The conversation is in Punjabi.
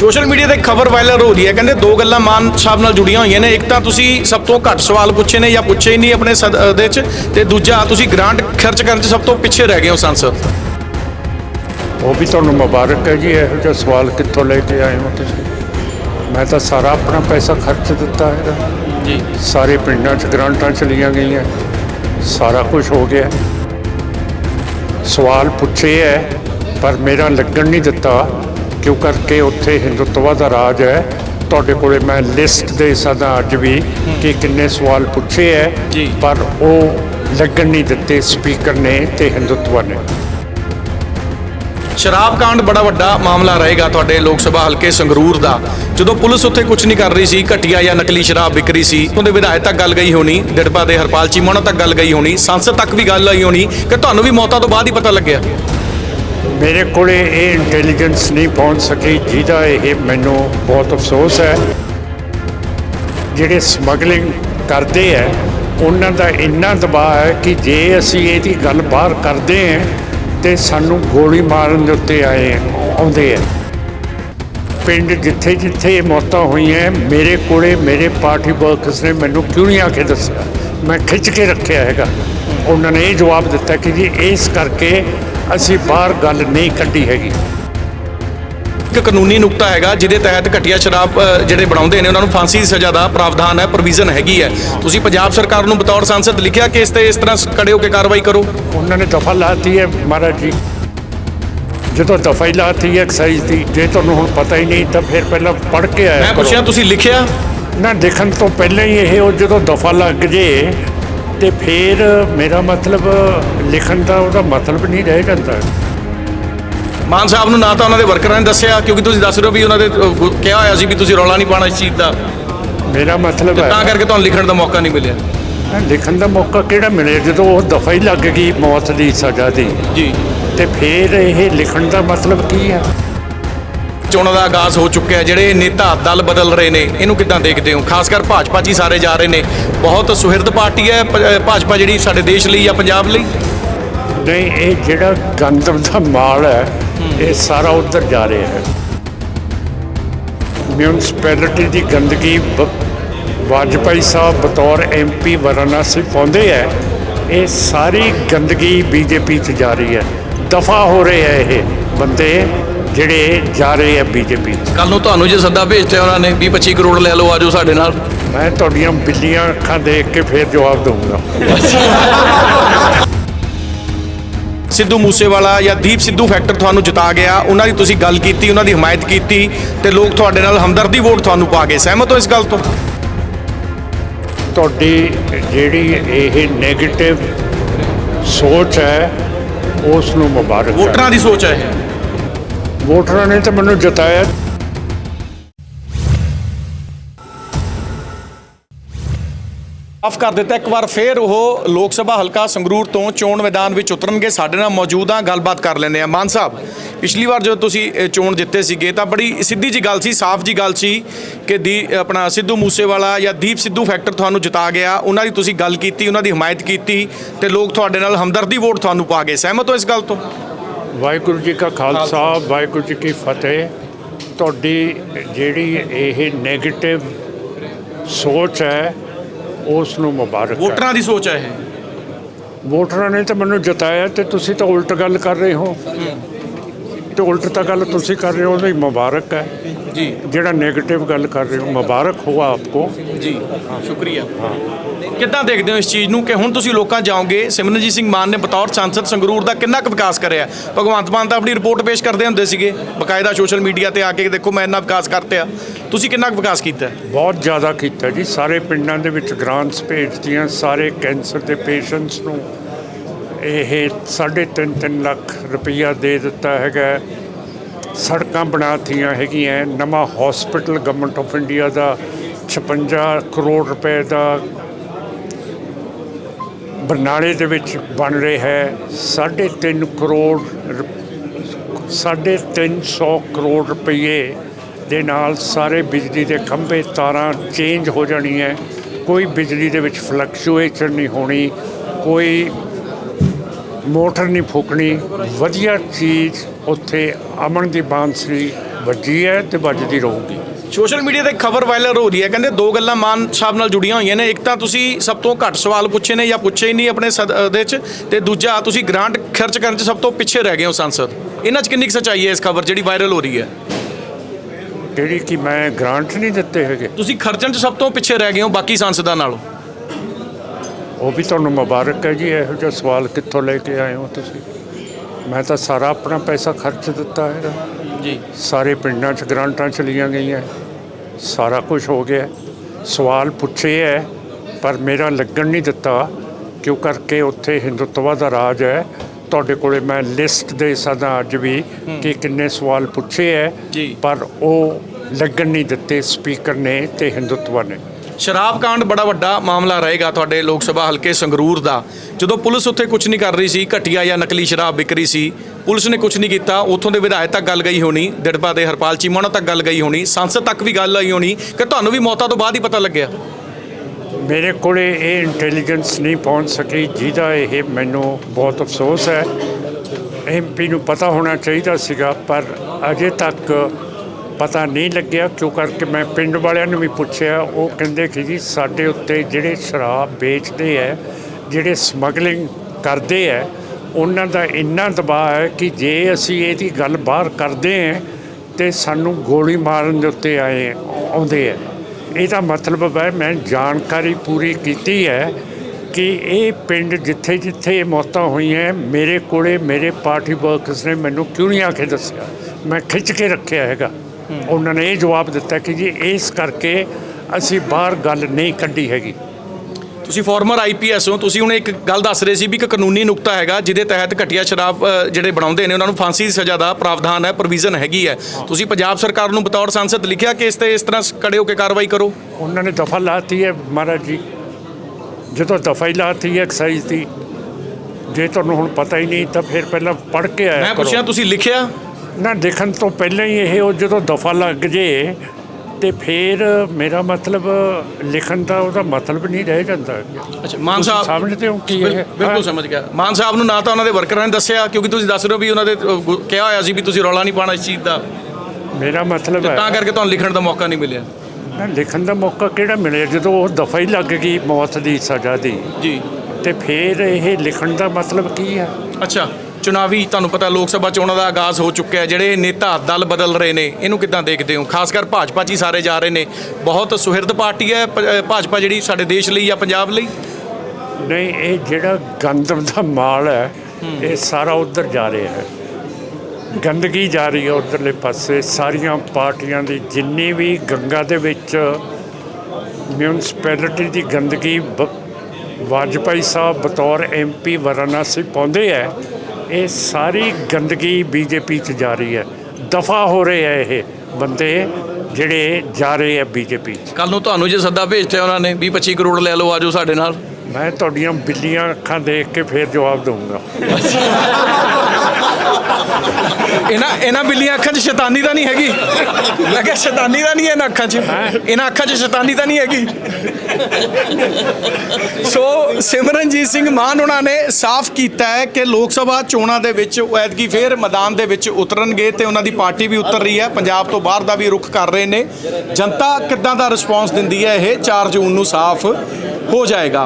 ਸੋਸ਼ਲ ਮੀਡੀਆ ਤੇ ਖਬਰ ਵਾਇਰਲ ਹੋ ਰਹੀ ਹੈ। ਕਹਿੰਦੇ ਦੋ ਗੱਲਾਂ ਮਾਨ ਸਾਹਿਬ ਨਾਲ ਜੁੜੀਆਂ ਹੋਈਆਂ ਨੇ। ਇੱਕ ਤਾਂ ਤੁਸੀਂ ਸਭ ਤੋਂ ਘੱਟ ਸਵਾਲ ਪੁੱਛੇ ਨੇ ਜਾਂ ਪੁੱਛੇ ਹੀ ਨਹੀਂ ਆਪਣੇ ਸਦ- 'ਚ। ਤੇ ਦੂਜਾ ਤੁਸੀਂ ਗ੍ਰਾਂਟ ਖਰਚ ਕਰਨ 'ਚ ਸਭ ਤੋਂ ਪਿੱਛੇ ਰਹਿ ਗਏ ਹੋ ਸੰਸਦ। ਉਹ ਵੀ ਤੁਹਾਨੂੰ ਮੁਬਾਰਕ ਹੈ ਜੀ ਇਹੋ ਜਿਹਾ ਸਵਾਲ ਕਿੱਥੋਂ ਲੈ ਕੇ ਆਏ ਹੋ ਤੁਸੀਂ? ਮੈਂ ਤਾਂ ਸਾਰਾ ਆਪਣਾ ਪੈਸਾ ਖਰਚ ਦਿੱਤਾ ਹੈਗਾ ਜੀ। ਸਾਰੇ ਪਿੰਡਾਂ 'ਚ ਗ੍ਰਾਂਟਾਂ ਚਲੀਆਂ ਗਈਆਂ। ਸਾਰਾ ਕੁਝ ਹੋ ਗਿਆ। ਸਵਾਲ ਪੁੱਛੇ ਹੈ ਪਰ ਮੇਰਾ ਲੱਗਣ ਨਹੀਂ ਦਿੱਤਾ। ਕਿਉਂ ਕਰਕੇ ਉੱਥੇ ਹਿੰਦੁੱਤਵਾ ਦਾ ਰਾਜ ਹੈ? ਤੁਹਾਡੇ ਕੋਲੇ ਮੈਂ ਲਿਸਟ ਦੇ ਸਕਦਾ ਅੱਜ ਵੀ ਕਿ ਕਿੰਨੇ ਸਵਾਲ ਪੁੱਛੇ ਹੈ ਜੀ। ਪਰ ਉਹ ਲੱਗਣ ਨਹੀਂ ਦਿੱਤੇ ਸਪੀਕਰ ਨੇ ਤੇ ਹਿੰਦੁੱਤਵਾ ਨੇ। ਸ਼ਰਾਬ ਕਾਂਡ ਬੜਾ ਵੱਡਾ ਮਾਮਲਾ ਰਹੇਗਾ ਤੁਹਾਡੇ ਲੋਕ ਸਭਾ ਹਲਕੇ ਸੰਗਰੂਰ ਦਾ। ਜਦੋਂ ਪੁਲਿਸ ਉੱਥੇ ਕੁਝ ਨਹੀਂ ਕਰ ਰਹੀ ਸੀ ਘਟੀਆ ਜਾਂ ਨਕਲੀ ਸ਼ਰਾਬ ਵਿਕ ਰਹੀ ਸੀ ਉਹਦੇ ਵਿਧਾਇਕ ਤੱਕ ਗੱਲ ਗਈ ਹੋਣੀ ਡਿੜਪਾ ਦੇ ਹਰਪਾਲ ਚੀਮਾ ਉਹਨਾਂ ਤੱਕ ਗੱਲ ਗਈ ਹੋਣੀ ਸੰਸਦ ਤੱਕ ਵੀ ਗੱਲ ਆਈ ਹੋਣੀ ਕਿ ਤੁਹਾਨੂੰ ਵੀ ਮੌਤਾਂ ਤੋਂ ਬਾਅਦ ਹੀ ਪਤਾ ਲੱਗਿਆ। ਮੇਰੇ ਕੋਲੇ ਇਹ ਇੰਟੈਲੀਜੈਂਸ ਨਹੀਂ ਪਹੁੰਚ ਸਕੀ ਜਿਹਦਾ ਇਹ ਮੈਨੂੰ ਬਹੁਤ ਅਫਸੋਸ ਹੈ। ਜਿਹੜੇ ਸਮਗਲਿੰਗ ਕਰਦੇ ਹੈ, ਉਹਨਾਂ ਦਾ ਇੰਨਾ ਦਬਾਅ ਹੈ ਕਿ ਜੇ ਅਸੀਂ ਇਹਦੀ ਗੱਲ ਬਾਹਰ ਕਰਦੇ ਹਾਂ, ਤੇ ਸਾਨੂੰ ਗੋਲੀ ਮਾਰਨ ਦੇ ਉੱਤੇ ਆਏ ਆਉਂਦੇ ਹੈ। ਪਿੰਡ ਜਿੱਥੇ ਜਿੱਥੇ ਇਹ ਮੌਤਾਂ ਹੋਈਆਂ ਮੇਰੇ ਕੋਲੇ ਮੇਰੇ ਪਾਰਟੀ ਵਰਕਰਸ ਨੇ ਮੈਨੂੰ ਕਿਉਂ ਨਹੀਂ ਆ ਕੇ ਦੱਸਿਆ? ਮੈਂ ਖਿੱਚ ਕੇ ਰੱਖਿਆ ਹੈਗਾ। ਉਹਨਾਂ ਨੇ ਇਹ ਜਵਾਬ ਦਿੱਤਾ ਕਿ ਜੀ, ਇਸ ਕਰਕੇ ਅਸੀਂ ਬਾਹਰ ਗੱਲ ਨਹੀਂ ਕੱਢੀ ਹੈਗੀ। ਇੱਕ ਕਾਨੂੰਨੀ ਨੁਕਤਾ ਹੈਗਾ ਜਿਹਦੇ ਤਹਿਤ ਘਟੀਆ ਸ਼ਰਾਬ ਅ, ਜਿਹੜੇ ਬਣਾਉਂਦੇ ਨੇ ਉਹਨਾਂ ਨੂੰ ਫਾਂਸੀ ਦੀ ਸਜ਼ਾ ਦਾ ਪ੍ਰਾਵਧਾਨ ਹੈ ਪ੍ਰੋਵੀਜ਼ਨ ਹੈਗੀ ਹੈ। ਤੁਸੀਂ ਪੰਜਾਬ ਸਰਕਾਰ ਨੂੰ ਬਤੌਰ ਸੰਸਦ ਲਿਖਿਆ ਕਿ ਇਸ ਤੇ ਇਸ ਤਰ੍ਹਾਂ ਕੜੇ ਹੋ ਕੇ ਕਾਰਵਾਈ ਕਰੋ? ਉਹਨਾਂ ਨੇ ਦਫਾ ਲਾਤੀ ਹੈ ਮਹਾਰਾਜ ਜੀ। ਜਦੋਂ ਦਫਾ ਹੀ ਲਾਤੀ ਹੈ ਐਕਸਾਈਜ਼ ਦੀ ਜੇ ਤੁਹਾਨੂੰ ਹੁਣ ਪਤਾ ਹੀ ਨਹੀਂ ਤਾਂ ਫਿਰ ਪਹਿਲਾਂ ਪੜ੍ਹ ਕੇ ਆਇਆ ਮੈਂ ਕਰੋ। ਪੁੱਛਿਆ ਤੁਸੀਂ ਲਿਖਿਆ? ਨਾ ਦੇਖਣ ਤੋਂ ਪਹਿਲਾਂ ਹੀ ਇਹ ਉਹ ਜਦੋਂ ਦਫਾ ਲੱਗ ਜੇ ਤੇ ਫਿਰ ਮੇਰਾ ਮਤਲਬ ਲਿਖਣ ਦਾ ਉਹਦਾ ਮਤਲਬ ਨਹੀਂ ਰਹਿ ਜਾਂਦਾ। ਮਾਨ ਸਾਹਿਬ ਨੂੰ ਨਾ ਤਾਂ ਉਹਨਾਂ ਦੇ ਵਰਕਰਾਂ ਨੇ ਦੱਸਿਆ ਕਿਉਂਕਿ ਤੁਸੀਂ ਦੱਸ ਰਹੇ ਹੋ ਵੀ ਉਹਨਾਂ ਦੇ ਕਿਹਾ ਹੋਇਆ ਸੀ ਵੀ ਤੁਸੀਂ ਰੌਲਾ ਨਹੀਂ ਪਾਉਣਾ ਇਸ ਚੀਜ਼ ਦਾ। ਮੇਰਾ ਮਤਲਬ ਤਾਂ ਹੈ ਕਰਕੇ ਤੁਹਾਨੂੰ ਲਿਖਣ ਦਾ ਮੌਕਾ ਨਹੀਂ ਮਿਲਿਆ। ਲਿਖਣ ਦਾ ਮੌਕਾ ਕਿਹੜਾ ਮਿਲੇ ਜਦੋਂ ਉਹ ਦਫਾ ਹੀ ਲੱਗ ਗਈ ਮੌਤ ਦੀ ਸਜ਼ਾ ਦੀ। ਜੀ। ਤੇ ਫਿਰ ਇਹ ਲਿਖਣ ਦਾ ਮਤਲਬ ਕੀ ਹੈ ਚੋਣਾਂ ਦਾ ਆਗਾਜ਼ ਹੋ ਚੁੱਕਿਆ ਹੈ। ਜਿਹੜੇ ਨੇਤਾ ਦਲ ਬਦਲ ਰਹੇ ਨੇ ਇਹਨੂੰ ਕਿੱਦਾਂ ਦੇਖਦੇ ਹੋ? ਖਾਸ ਕਰ ਭਾਜਪਾ 'ਚ ਹੀ ਸਾਰੇ ਜਾ ਰਹੇ ਨੇ। ਬਹੁਤ ਸੁਹਿਰਦ ਪਾਰਟੀ ਹੈ ਭਾਜਪਾ ਜਿਹੜੀ ਸਾਡੇ ਦੇਸ਼ ਲਈ ਜਾਂ ਪੰਜਾਬ ਲਈ? ਨਹੀਂ ਇਹ ਜਿਹੜਾ ਗੰਦਮ ਦਾ ਮਾਲ ਹੈ ਇਹ ਸਾਰਾ ਉੱਧਰ ਜਾ ਰਿਹਾ ਹੈ। ਮਿਊਨਿਸਪੈਲਿਟੀ ਦੀ ਗੰਦਗੀ ਵਾਜਪਾਈ ਸਾਹਿਬ ਬਤੌਰ ਐਮਪੀ ਵਾਰਾਣਸੀ ਪਾਉਂਦੇ ਹੈ ਇਹ ਸਾਰੀ ਗੰਦਗੀ ਬੀਜੇਪੀ 'ਚ ਜਾ ਰਹੀ ਹੈ। ਦਫਾ ਹੋ ਰਹੇ ਹੈ ਇਹ ਬੰਦੇ। ਜਿਹੜੇ ਜਾ ਰਹੇ ਹੈ ਬੀਜੇਪੀ ਕੱਲ ਨੂੰ ਤੁਹਾਨੂੰ ਜੇ ਸੱਦਾ ਭੇਜਿਆ ਉਹਨਾਂ ਨੇ 20 25 ਕਰੋੜ ਲੈ ਲਓ ਆਜੋ ਸਾਡੇ ਨਾਲ। ਮੈਂ ਤੁਹਾਡੀਆਂ ਬਿੱਲੀਆਂ ਅੱਖਾਂ ਦੇਖ ਕੇ ਫਿਰ ਜਵਾਬ ਦਊਂਗਾ। ਸਿੱਧੂ ਮੂਸੇਵਾਲਾ ਜਾਂ ਦੀਪ ਸਿੱਧੂ ਫੈਕਟਰ ਤੁਹਾਨੂੰ ਜਿਤਾ ਗਿਆ ਉਹਨਾਂ ਦੀ ਤੁਸੀਂ ਗੱਲ ਕੀਤੀ ਉਹਨਾਂ ਦੀ ਹਮਾਇਤ ਕੀਤੀ ਤੇ ਲੋਕ ਤੁਹਾਡੇ ਨਾਲ ਹਮਦਰਦੀ ਵੋਟ ਤੁਹਾਨੂੰ ਪਾ ਗਏ। ਸਹਿਮਤ ਹੋ ਇਸ ਗੱਲ ਤੋਂ? ਤੁਹਾਡੀ ਜਿਹੜੀ ਇਹ 네ਗੇਟਿਵ ਸੋਚ ਹੈ ਉਸ ਨੂੰ ਮੁਬਾਰਕ ਵੋਟਰਾਂ ਦੀ ਸੋਚ ਹੈ ਇਹ। ਵੋਟਰਾਂ ਨੇ ਤਾਂ ਮੈਨੂੰ ਜਿਤਾਇਆ। ਮਾਫ ਕਰ ਦਿੱਤਾ, ਇੱਕ ਵਾਰ ਫੇਰ ਉਹ ਲੋਕ ਸਭਾ ਹਲਕਾ ਸੰਗਰੂਰ ਤੋਂ ਚੋਣ ਮੈਦਾਨ ਵਿੱਚ ਉਤਰਨਗੇ। ਸਾਡੇ ਨਾਲ ਮੌਜੂਦ ਆ ਗੱਲਬਾਤ ਕਰ ਲੈਂਦੇ ਆ ਮਾਨ ਸਾਹਿਬ, ਪਿਛਲੀ ਵਾਰ ਜਦੋਂ ਤੁਸੀਂ ਚੋਣ ਜਿੱਤੇ ਸੀਗੇ, ਤਾਂ ਬੜੀ ਸਿੱਧੀ ਜੀ ਗੱਲ ਸੀ, ਸਾਫ਼ ਜੀ ਗੱਲ ਸੀ ਕਿ ਦੀ ਆਪਣਾ ਸਿੱਧੂ ਮੂਸੇਵਾਲਾ ਜਾਂ ਦੀਪ ਸਿੱਧੂ ਫੈਕਟਰ ਤੁਹਾਨੂੰ ਜਿਤਾ ਗਿਆ। ਉਹਨਾਂ ਦੀ ਤੁਸੀਂ ਗੱਲ ਕੀਤੀ, ਉਹਨਾਂ ਦੀ ਹਮਾਇਤ ਕੀਤੀ ਤੇ ਲੋਕ ਤੁਹਾਡੇ ਨਾਲ ਹਮਦਰਦੀ ਵੋਟ ਤੁਹਾਨੂੰ ਪਾ ਗਏ। ਸਹਿਮਤ ਹੋ ਇਸ ਗੱਲ ਤੋਂ? ਵਾਹਿਗੁਰੂ ਜੀ ਕਾ ਖਾਲਸਾ ਵਾਹਿਗੁਰੂ ਜੀ ਕੀ ਫਤਿਹ। ਤੁਹਾਡੀ ਜਿਹੜੀ ਇਹ 네ਗੇਟਿਵ ਸੋਚ ਹੈ ਉਸ ਨੂੰ ਮੁਬਾਰਕ ਵੋਟਰਾਂ ਦੀ ਸੋਚ ਹੈ ਇਹ। ਵੋਟਰਾਂ ਨੇ ਤਾਂ ਮੈਨੂੰ ਜਿਤਾਇਆ ਤੇ ਤੁਸੀਂ ਤਾਂ ਉਲਟ ਗੱਲ ਕਰ ਰਹੇ ਹੋ। ਤੇ ਉਲਟ ਤਾਂ ਗੱਲ ਤੁਸੀਂ ਕਰ ਰਹੇ ਹੋ ਉਹਦੀ ਮੁਬਾਰਕ ਹੈ। ਜੀ। ਜਿਹੜਾ 네ਗੇਟਿਵ ਗੱਲ ਕਰ ਰਹੇ ਹੋ ਮੁਬਾਰਕ ਹੋਆ ਆਪਕੋ। ਜੀ ਸ਼ੁਕਰੀਆ। ਕਿੱਦਾਂ ਦੇਖਦੇ ਹੋ ਇਸ ਚੀਜ਼ ਨੂੰ ਕਿ ਹੁਣ ਤੁਸੀਂ ਲੋਕਾਂ ਜਾਓਗੇ ਸਿਮਰਨਜੀਤ ਸਿੰਘ ਮਾਨ ਨੇ ਬਤੌਰ ਸੰਸਦ ਸੰਗਰੂਰ ਦਾ ਕਿੰਨਾ ਕੁ ਵਿਕਾਸ ਕਰਿਆ? ਭਗਵੰਤ ਮਾਨ ਤਾਂ ਆਪਣੀ ਰਿਪੋਰਟ ਪੇਸ਼ ਕਰਦੇ ਹੁੰਦੇ ਸੀਗੇ ਬਕਾਇਦਾ ਸੋਸ਼ਲ ਮੀਡੀਆ ਤੇ ਆ ਕੇ ਦੇਖੋ ਮੈਂ ਇੰਨਾ ਵਿਕਾਸ ਕਰਤਿਆ। ਤੁਸੀਂ ਕਿੰਨਾ ਕੁ ਵਿਕਾਸ ਕੀਤਾ? ਹੈ? ਬਹੁਤ ਜ਼ਿਆਦਾ ਕੀਤਾ ਜੀ ਸਾਰੇ ਪਿੰਡਾਂ ਦੇ ਵਿੱਚ ਗ੍ਰਾਂਟਸ ਭੇਜਤੀਆਂ ਸਾਰੇ ਕੈਂਸਰ ਦੇ ਪੇਸ਼ੈਂਟਸ ਨੂੰ ਇਹ 3.5 ਲੱਖ ਰੁਪਈਆ ਦੇ ਦਿੱਤਾ ਹੈਗਾ। ਸੜਕਾਂ ਬਣਾਤੀਆਂ ਹੈਗੀਆਂ, ਨਵਾਂ ਹਸਪੀਟਲ ਗਵਰਨਮੈਂਟ ਆਫ ਇੰਡੀਆ ਦਾ 56 ਕਰੋੜ ਰੁਪਏ ਦਾ ਬਰਨਾਲੇ ਦੇ ਵਿੱਚ ਬਣ ਰਿਹਾ ਹੈ। 3.5 ਕਰੋੜ ਰੁਪ- ਸਾਢੇ ਤਿੰਨ ਸੌ ਕਰੋੜ ਰੁਪਏ ਦੇ ਨਾਲ ਸਾਰੇ ਬਿਜਲੀ ਦੇ ਖੰਭੇ, ਤਾਰਾਂ ਚੇਂਜ ਹੋ ਜਾਣੀਆਂ। ਕੋਈ ਬਿਜਲੀ ਦੇ ਵਿੱਚ ਫਲਕਚੁਏਸ਼ਨ ਨਹੀਂ ਹੋਣੀ, ਕੋਈ ਮੋਟਰ ਨਹੀਂ ਫੂਕਣੀ ਵਧੀਆ ਚੀਜ਼ ਉੱਥੇ ਅਮਨ ਦੀ ਬਾਂਸਰੀ ਵੱਜੀ ਹੈ ਤੇ ਵੱਜਦੀ ਰਹੂਗੀ। ਸੋਸ਼ਲ ਮੀਡੀਆ ਤੇ ਖਬਰ ਵਾਇਰਲ ਹੋ ਰਹੀ ਹੈ ਕਹਿੰਦੇ ਦੋ ਗੱਲਾਂ ਮਾਨ ਸਾਹਿਬ ਨਾਲ ਜੁੜੀਆਂ ਹੋਈਆਂ ਨੇ ਇੱਕ ਤਾਂ ਤੁਸੀਂ ਸਭ ਤੋਂ ਘੱਟ ਸਵਾਲ ਪੁੱਛੇ ਨੇ ਜਾਂ ਪੁੱਛੇ ਹੀ ਨਹੀਂ ਆਪਣੇ ਸਦ- 'ਚ ਤੇ ਦੂਜਾ ਤੁਸੀਂ ਗ੍ਰਾਂਟ ਖਰਚ ਕਰਨ 'ਚ ਸਭ ਤੋਂ ਪਿੱਛੇ ਰਹਿ ਗਏ ਹੋ ਸੰਸਦ। ਇਹਨਾਂ 'ਚ ਕਿੰਨੀ ਕੁ ਸੱਚਾਈ ਹੈ ਇਸ ਖਬਰ ਜਿਹੜੀ ਵਾਇਰਲ ਹੋ ਰਹੀ ਹੈ? ਜਿਹੜੀ ਕਿ ਮੈਂ ਗ੍ਰਾਂਟ ਨਹੀਂ ਦਿੱਤੇ ਹੈਗੇ। ਤੁਸੀਂ ਖਰਚਣ 'ਚ ਸਭ ਤੋਂ ਪਿੱਛੇ ਰਹਿ ਗਏ ਹੋ ਬਾਕੀ ਸੰਸਦਾਂ ਨਾਲੋਂ। ਉਹ ਵੀ ਤੁਹਾਨੂੰ ਮੁਬਾਰਕ ਹੈ ਜੀ ਇਹੋ ਜਿਹਾ ਸਵਾਲ ਕਿੱਥੋਂ ਲੈ ਕੇ ਆਏ ਹੋ ਤੁਸੀਂ? ਮੈਂ ਤਾਂ ਸਾਰਾ ਆਪਣਾ ਪੈਸਾ ਖਰਚ ਦਿੱਤਾ ਹੈਗਾ ਜੀ। ਸਾਰੇ ਪਿੰਡਾਂ 'ਚ ਗ੍ਰਾਂਟਾਂ ਚਲੀਆਂ ਗਈਆਂ। ਸਾਰਾ ਕੁਝ ਹੋ ਗਿਆ। ਸਵਾਲ ਪੁੱਛੇ ਹੈ ਪਰ ਮੇਰਾ ਲੱਗਣ ਨਹੀਂ ਦਿੱਤਾ ਕਿਉਂ ਕਰਕੇ ਉੱਥੇ ਹਿੰਦੁੱਤਵਾ ਦਾ ਰਾਜ ਹੈ। ਤੁਹਾਡੇ ਕੋਲੇ ਮੈਂ ਲਿਸਟ ਦੇ ਸਕਦਾ ਅੱਜ ਵੀ ਕਿ ਕਿੰਨੇ ਸਵਾਲ ਪੁੱਛੇ ਹੈ। ਪਰ ਉਹ ਲੱਗਣ ਨਹੀਂ ਦਿੱਤੇ ਸਪੀਕਰ ਨੇ ਤੇ ਹਿੰਦੁੱਤਵਾ ਨੇ। ਸ਼ਰਾਬ ਕਾਂਡ ਬੜਾ ਵੱਡਾ ਮਾਮਲਾ ਰਹੇਗਾ ਤੁਹਾਡੇ ਲੋਕ ਸਭਾ ਹਲਕੇ ਸੰਗਰੂਰ ਦਾ। ਜਦੋਂ ਪੁਲਿਸ ਉੱਥੇ ਕੁਝ ਨਹੀਂ ਕਰ ਰਹੀ ਸੀ, ਘਟੀਆ ਜਾਂ ਨਕਲੀ ਸ਼ਰਾਬ ਵਿਕਰੀ ਸੀ, ਪੁਲਿਸ ਨੇ ਕੁਝ ਨਹੀਂ ਕੀਤਾ, ਉੱਥੋਂ ਦੇ ਵਿਧਾਇਕ ਤੱਕ ਗੱਲ ਗਈ ਹੋਣੀ ਦਿੜਪਾ ਦੇ ਹਰਪਾਲ ਚੀਮਾ ਉਹਨਾਂ ਤੱਕ ਗੱਲ ਗਈ ਹੋਣੀ, ਸੰਸਦ ਤੱਕ ਵੀ ਗੱਲ ਆਈ ਹੋਣੀ, ਕਿ ਤੁਹਾਨੂੰ ਵੀ ਮੌਤਾਂ ਤੋਂ ਬਾਅਦ ਹੀ ਪਤਾ ਲੱਗਿਆ? ਮੇਰੇ ਕੋਲੇ ਇਹ ਇੰਟੈਲੀਜੈਂਸ ਨਹੀਂ ਪਹੁੰਚ ਸਕੀ, ਜਿਹਦਾ ਇਹ ਮੈਨੂੰ ਬਹੁਤ ਅਫਸੋਸ ਹੈ। ਐਮਪੀ ਨੂੰ ਪਤਾ ਹੋਣਾ ਚਾਹੀਦਾ ਸੀਗਾ, ਪਰ ਅਜੇ ਤੱਕ ਪਤਾ ਨਹੀਂ ਲੱਗਿਆ, ਕਿਉਂ ਕਰਕੇ ਮੈਂ ਪਿੰਡ ਵਾਲਿਆਂ ਨੂੰ ਵੀ ਪੁੱਛਿਆ। ਉਹ ਕਹਿੰਦੇ ਕਿ ਜੀ, ਸਾਡੇ ਉੱਤੇ ਜਿਹੜੇ ਸ਼ਰਾਬ ਵੇਚਦੇ ਹੈ ਜਿਹੜੇ ਸਮਗਲਿੰਗ ਕਰਦੇ ਹੈ ਉਹਨਾਂ ਦਾ ਇੰਨਾ ਦਬਾਅ ਹੈ ਕਿ ਜੇ ਅਸੀਂ ਇਹਦੀ ਗੱਲ ਬਾਹਰ ਕਰਦੇ ਹਾਂ ਤੇ ਸਾਨੂੰ ਗੋਲੀ ਮਾਰਨ ਦੇ ਉੱਤੇ ਆਏ, ਆਉਂਦੇ ਹੈ ਇਹਦਾ ਮਤਲਬ ਹੈ, ਮੈਂ ਜਾਣਕਾਰੀ ਪੂਰੀ ਕੀਤੀ ਹੈ ਕਿ ਇਹ ਪਿੰਡ ਜਿੱਥੇ ਜਿੱਥੇ ਮੌਤਾਂ ਹੋਈਆਂ, ਮੇਰੇ ਕੋਲੇ ਮੇਰੇ ਪਾਰਟੀ ਵਰਕਰਸ ਨੇ ਮੈਨੂੰ ਕਿਉਂ ਨਹੀਂ ਆ ਕੇ ਦੱਸਿਆ? ਮੈਂ ਖਿੱਚ ਕੇ ਰੱਖਿਆ ਹੈਗਾ। ਉਹਨਾਂ ਨੇ ਇਹ ਜਵਾਬ ਦਿੱਤਾ ਕਿ ਜੀ ਇਸ ਕਰਕੇ ਅਸੀਂ ਬਾਹਰ ਗੱਲ ਨਹੀਂ ਕੱਢੀ ਹੈਗੀ। ਤੁਸੀਂ ਫਾਰਮਰ ਆਈਪੀਐਸ ਹੋ ਤੁਸੀਂ ਹੁਣ ਇੱਕ ਗੱਲ ਦੱਸ ਰਹੇ ਸੀ ਵੀ ਇੱਕ ਕਾਨੂੰਨੀ ਨੁਕਤਾ ਹੈਗਾ ਜਿਹਦੇ ਤਹਿਤ ਘਟੀਆ ਸ਼ਰਾਬ ਜਿਹੜੇ ਬਣਾਉਂਦੇ ਨੇ ਉਹਨਾਂ ਨੂੰ ਫਾਂਸੀ ਦੀ ਸਜ਼ਾ ਦਾ ਪ੍ਰਾਵਧਾਨ ਹੈ ਪ੍ਰੋਵੀਜ਼ਨ ਹੈਗੀ ਹੈ। ਤੁਸੀਂ ਪੰਜਾਬ ਸਰਕਾਰ ਨੂੰ ਬਤੌਰ ਸੰਸਦ ਲਿਖਿਆ ਕਿ ਇਸ ਤੇ ਇਸ ਤਰ੍ਹਾਂ ਕੜੇ ਹੋ ਕੇ ਕਾਰਵਾਈ ਕਰੋ? ਉਹਨਾਂ ਨੇ ਦਫਾ ਲਾਤੀ ਹੈ ਮਹਾਰਾਜ ਜੀ। ਜਦੋਂ ਦਫਾ ਹੀ ਲਾਤੀ ਹੈ ਐਕਸਾਈਜ਼ ਦੀ ਜੇ ਤੁਹਾਨੂੰ ਹੁਣ ਪਤਾ ਹੀ ਨਹੀਂ ਤਾਂ ਫਿਰ ਪਹਿਲਾਂ ਪੜ੍ਹ ਕੇ ਆਇਆ ਮੈਂ। ਪੁੱਛਿਆ ਤੁਸੀਂ ਲਿਖਿਆ? ਨਾ ਦੇਖਣ ਤੋਂ ਪਹਿਲਾਂ ਹੀ ਇਹ ਉਹ ਜਦੋਂ ਦਫਾ ਲੱਗ ਜੇ ਤੇ ਫਿਰ ਮੇਰਾ ਮਤਲਬ ਲਿਖਣ ਦਾ ਉਹਦਾ ਮਤਲਬ ਨਹੀਂ ਰਹਿ ਜਾਂਦਾ। ਅੱਛਾ ਮਾਨ ਸਾਹਿਬ ਸਮਝਦੇ ਹੋ ਕੀ ਇਹ? ਬਿਲਕੁਲ ਸਮਝ ਗਿਆ। ਮਾਨ ਸਾਹਿਬ ਨੂੰ ਨਾ ਤਾਂ ਉਹਨਾਂ ਦੇ ਵਰਕਰਾਂ ਨੇ ਦੱਸਿਆ ਕਿਉਂਕਿ ਤੁਸੀਂ ਦੱਸ ਰਹੇ ਹੋ ਵੀ ਉਹਨਾਂ ਦੇ ਕਿਹਾ ਹੋਇਆ ਸੀ ਵੀ ਤੁਸੀਂ ਰੌਲਾ ਨਹੀਂ ਪਾਣਾ ਇਸ ਚੀਜ਼ ਦਾ। ਮੇਰਾ ਮਤਲਬ ਤਾਂ ਹੈ ਕਰਕੇ ਤੁਹਾਨੂੰ ਲਿਖਣ ਦਾ ਮੌਕਾ ਨਹੀਂ ਮਿਲਿਆ। ਨਾ ਲਿਖਣ ਦਾ ਮੌਕਾ ਕਿਹੜਾ ਮਿਲਿਆ? ਜਦੋਂ ਉਹ ਦਫਾ ਹੀ ਲੱਗ ਗਈ ਮੌਤ ਦੀ ਸਜ਼ਾ ਦੀ। ਜੀ। ਤੇ ਫਿਰ ਇਹ ਲਿਖਣ ਦਾ ਮਤਲਬ ਕੀ ਹੈ? ਅੱਛਾ। ਚੁਣਾਵੀ ਤੁਹਾਨੂੰ ਪਤਾ ਲੋਕ ਸਭਾ ਚੋਣਾਂ ਦਾ ਆਗਾਜ਼ ਹੋ ਚੁੱਕਿਆ ਜਿਹੜੇ ਨੇਤਾ ਦਲ ਬਦਲ ਰਹੇ ਨੇ ਇਹਨੂੰ ਕਿੱਦਾਂ ਦੇਖਦੇ ਹੋ? ਖਾਸ ਕਰ ਭਾਜਪਾ 'ਚ ਹੀ ਸਾਰੇ ਜਾ ਰਹੇ ਨੇ ਬਹੁਤ ਸੁਹਿਰਦ ਪਾਰਟੀ ਹੈ ਭਾਜਪਾ ਜਿਹੜੀ ਸਾਡੇ ਦੇਸ਼ ਲਈ ਜਾਂ ਪੰਜਾਬ ਲਈ? ਨਹੀਂ ਇਹ ਜਿਹੜਾ ਗੰਦਮ ਦਾ ਮਾਲ ਹੈ ਇਹ ਸਾਰਾ ਉਧਰ ਜਾ ਰਿਹਾ ਹੈ। ਗੰਦਗੀ ਜਾ ਰਹੀ ਹੈ ਉਧਰਲੇ ਪਾਸੇ ਸਾਰੀਆਂ ਪਾਰਟੀਆਂ ਦੀ ਜਿੰਨੀ ਵੀ ਗੰਗਾ ਦੇ ਵਿੱਚ ਮਿਊਨਿਸਪੈਲਿਟੀ ਦੀ ਗੰਦਗੀ ਵਾਜਪਾਈ ਸਾਹਿਬ ਬਤੌਰ ਐਮਪੀ ਵਾਰਾਣਸੀ ਪਾਉਂਦੇ ਹੈ ਇਹ ਸਾਰੀ ਗੰਦਗੀ ਬੀਜੇਪੀ 'ਚ ਜਾ ਰਹੀ ਹੈ। ਦਫਾ ਹੋ ਰਹੇ ਹੈ ਇਹ ਬੰਦੇ ਜਿਹੜੇ ਜਾ ਰਹੇ ਹੈ ਬੀਜੇਪੀ 'ਚ। ਕੱਲ ਨੂੰ ਤੁਹਾਨੂੰ ਜੇ ਸੱਦਾ ਭੇਜਿਆ ਉਹਨਾਂ ਨੇ 20 25 ਕਰੋੜ ਲੈ ਲਓ ਆਜੋ ਸਾਡੇ ਨਾਲ। ਮੈਂ ਤੁਹਾਡੀਆਂ ਬਿੱਲੀਆਂ ਅੱਖਾਂ ਦੇਖ ਕੇ ਫੇਰ ਜਵਾਬ ਦਊਂਗਾ। ਇਹਨਾਂ ਇਹਨਾਂ ਬਿੱਲੀਆਂ ਅੱਖਾਂ 'ਚ ਸ਼ੈਤਾਨੀ ਤਾਂ ਨਹੀਂ ਹੈਗੀ। ਮੈਂ ਕਿਹਾ ਸ਼ੈਤਾਨੀ ਤਾਂ ਨਹੀਂ ਹੈ ਇਹਨਾਂ ਅੱਖਾਂ 'ਚ। ਇਹਨਾਂ ਅੱਖਾਂ 'ਚ ਸ਼ੈਤਾਨੀ ਤਾਂ ਨਹੀਂ ਹੈਗੀ। ਸੋ ਸਿਮਰਨਜੀਤ ਸਿੰਘ ਮਾਨ ਉਹਨਾਂ ਨੇ ਸਾਫ਼ ਕੀਤਾ ਹੈ ਕਿ ਲੋਕ ਸਭਾ ਚੋਣਾਂ ਦੇ ਵਿੱਚ ਉਹ ਐਤਕੀ ਫੇਰ ਮੈਦਾਨ ਦੇ ਵਿੱਚ ਉਤਰਨਗੇ ਤੇ ਉਹਨਾਂ ਦੀ ਪਾਰਟੀ ਵੀ ਉਤਰ ਰਹੀ ਹੈ। ਪੰਜਾਬ ਤੋਂ ਬਾਹਰ ਦਾ ਵੀ ਰੁਖ ਕਰ ਰਹੇ ਨੇ। ਜਨਤਾ ਕਿੱਦਾਂ ਦਾ ਰਿਸਪੌਂਸ ਦਿੰਦੀ ਹੈ ਇਹ 4 ਜੂਨ ਨੂੰ ਸਾਫ਼ ਹੋ ਜਾਏਗਾ।